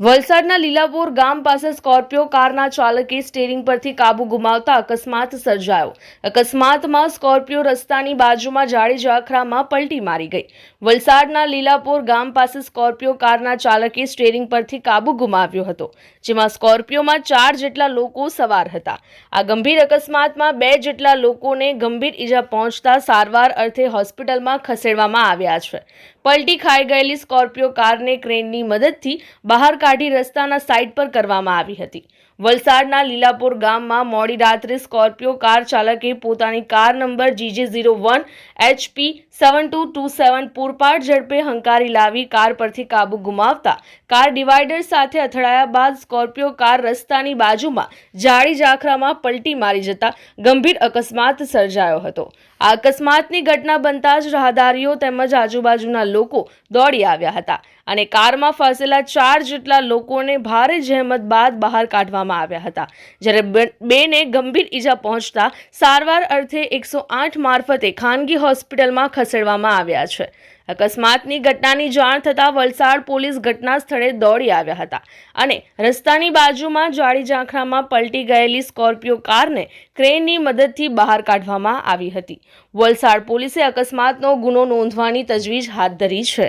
વલસાડના લીલાપોર ગામ પાસે સ્કોર્પિયો કારના ચાલકે સ્ટેરિંગ પરથી કાબુ ગુમાવતા અકસ્માત સર્જાયો. અકસ્માતમાં સ્કોર્પિયો રસ્તાની બાજુમાં જાડી ઝાખરામાં પલટી મારી ગઈ. વલસાડના લીલાપોર ગામ પાસે સ્કોર્પિયો કારના ચાલકે સ્ટેરિંગ પરથી કાબુ ગુમાવ્યો હતો, જેમાં સ્કોર્પિયોમાં ચાર જેટલા લોકો સવાર હતા. આ ગંભીર અકસ્માતમાં બે જેટલા લોકોને ગંભીર ઈજા પહોંચતા સારવાર અર્થે હોસ્પિટલમાં ખસેડવામાં આવ્યા છે. પલટી ખાઈ ગયેલી સ્કોર્પિયો કારને ક્રેનની મદદથી બહાર કાઢી રસ્તાના સાઇડ પર કરવામાં આવી હતી. વલસાડના લીલાપુર ગામમાં મોડી રાત્રે સ્કોર્પિયો કાર ચાલકે પોતાની car number GJ zero one HP seven two two seven પૂરપાટ ઝડપે હંકારી લાવી કાર પરથી કાબુ ગુમાવતા. કાર ડિવાઈડર સાથે અથડાયા બાદ સ્કોર્પિયો કાર રસ્તાની બાજુમાં જાડી જાખરામાં પલટી મારી જતા ગંભીર અકસ્માત સર્જાયો હતો. આ અકસ્માતની ઘટના બનતા જ રાહદારીઓ તેમજ આજુબાજુના લોકો દોડી આવ્યા હતા અને કારમાં ફસેલા ચાર જેટલા લોકોને ભારે જહેમત બાદ બહાર કાઢવામાં આવ્યા હતા. જ્યારે બેને ગંભીર ઈજા પહોંચતા સારવાર અર્થે એકસો મારફતે ખાનગી હોસ્પિટલમાં ખસેડવામાં આવ્યા છે. અકસ્માતની ઘટનાની જાણ થતાં વલસાડ પોલીસ ઘટના સ્થળે દોડી આવ્યા હતા અને રસ્તાની બાજુમાં જાળી ઝાંખરામાં પલટી ગયેલી સ્કોર્પિયો કારને ક્રેનની મદદથી બહાર કાઢવામાં આવી હતી. વલસાડ પોલીસે અકસ્માતનો ગુનો નોંધવાની તજવીજ હાથ ધરી છે.